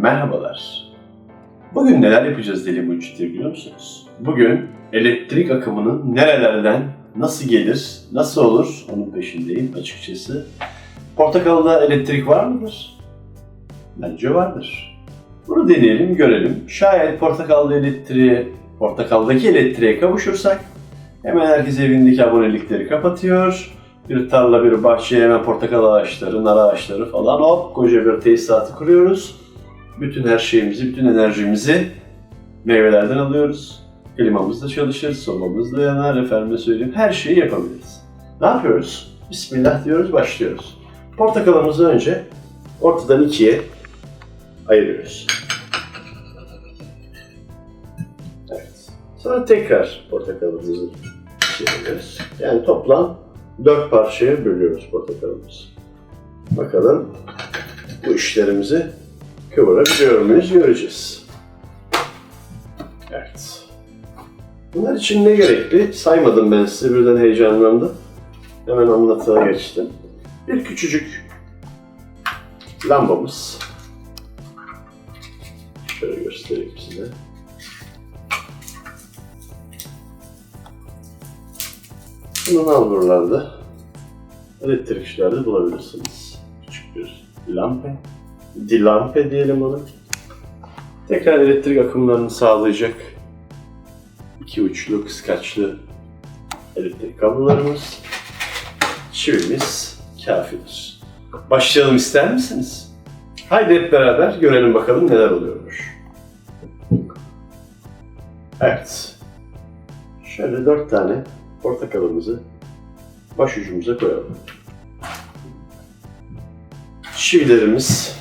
Merhabalar. Bugün neler yapacağız deli mucitleri biliyor musunuz? Bugün elektrik akımının nerelerden nasıl gelir, nasıl olur onun peşindeyim açıkçası. Portakalda elektrik var mıdır? Bence vardır. Bunu deneyelim, görelim. Şayet portakalda elektriğe, portakaldaki elektriğe kavuşursak hemen herkes evindeki abonelikleri kapatıyor. Bir tarla, bir bahçeye hemen portakal ağaçları, nar ağaçları falan hop koca bir tesisatı kuruyoruz. Bütün her şeyimizi, bütün enerjimizi meyvelerden alıyoruz. Klimamız da çalışır, sobamız da yanar, efendime söyleyeyim her şeyi yapabiliriz. Ne yapıyoruz? Bismillah diyoruz, başlıyoruz. Portakalımızı önce ortadan ikiye ayırıyoruz. Evet. Sonra tekrar portakalımızı çeviriyoruz. Yani toplam dört parçaya bölüyoruz portakalımızı. Bakalım bu işlerimizi kıvırabiliyor muyuz göreceğiz. Evet. Bunlar için ne gerekli? Saymadım ben size birden heyecanlandım. Hemen anlatığa geçtim. Bir küçücük lambamız. Şöyle göstereyim size. Bunu nalburlarda elektrikçilerde bulabilirsiniz. Küçük bir lampe. Dilampe diyelim ona. Tekrar elektrik akımlarını sağlayacak iki uçlu kıskaçlı elektrik kablolarımız. Çivimiz kafidir. Başlayalım ister misiniz? Haydi hep beraber görelim bakalım neler oluyormuş. Evet. Şöyle dört tane portakalımızı başucumuza koyalım. Çivilerimiz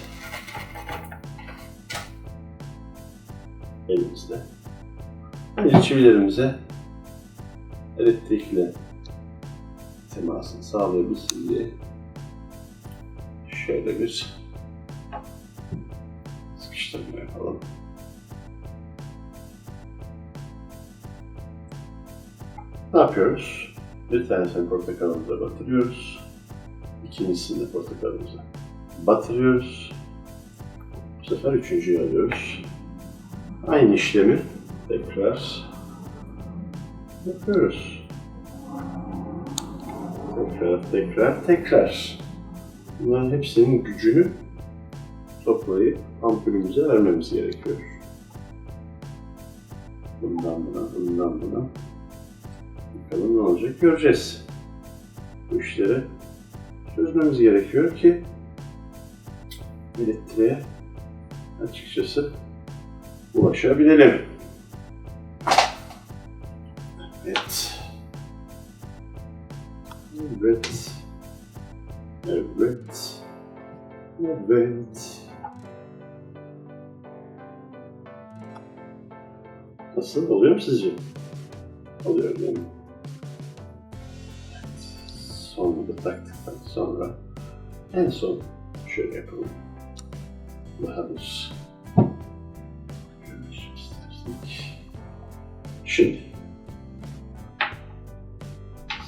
elimizde. Önce çivilerimize elektrikle temasını sağlayabilsin diye şöyle bir sıkıştırma yapalım. Ne yapıyoruz? Bir tanesini portakalımıza batırıyoruz. İkincisini de portakalımıza batırıyoruz. Bu sefer üçüncüyü alıyoruz. Aynı işlemi tekrar yapıyoruz. Tekrar, tekrar, tekrar. Bunların hepsinin gücünü toplayıp ampulümüze vermemiz gerekiyor. Bundan buna, bundan buna. Bakalım ne olacak göreceğiz. Bu işleri çözmemiz gerekiyor ki elektriğe açıkçası ulaşabilelim. Evet. Evet. Evet. Evet. Nasıl? Oluyor mu sizce? Oluyor değil mi? Sonunu da taktıktan sonra en son şöyle yapalım. Daha. Şimdi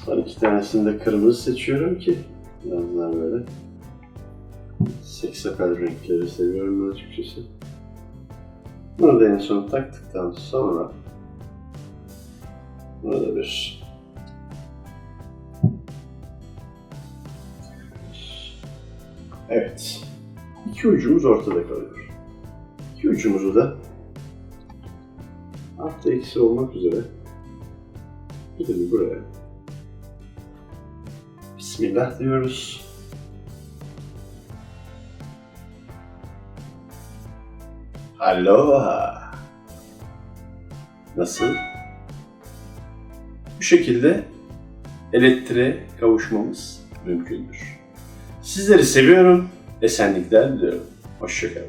son iki tanesini de kırmızı seçiyorum ki biraz daha böyle seksapel renkleri seviyorum açıkçası. Bunu da en son taktıktan sonra buna da bir Evet. İki ucumuz ortada kalıyor. İki ucumuzu da altta ikisi olmak üzere gidelim buraya. Bismillah diyoruz. Aloha. Nasıl? Bu şekilde elektriğe kavuşmamız mümkündür. Sizleri seviyorum. Esenlikler diliyorum. Hoşçakalın.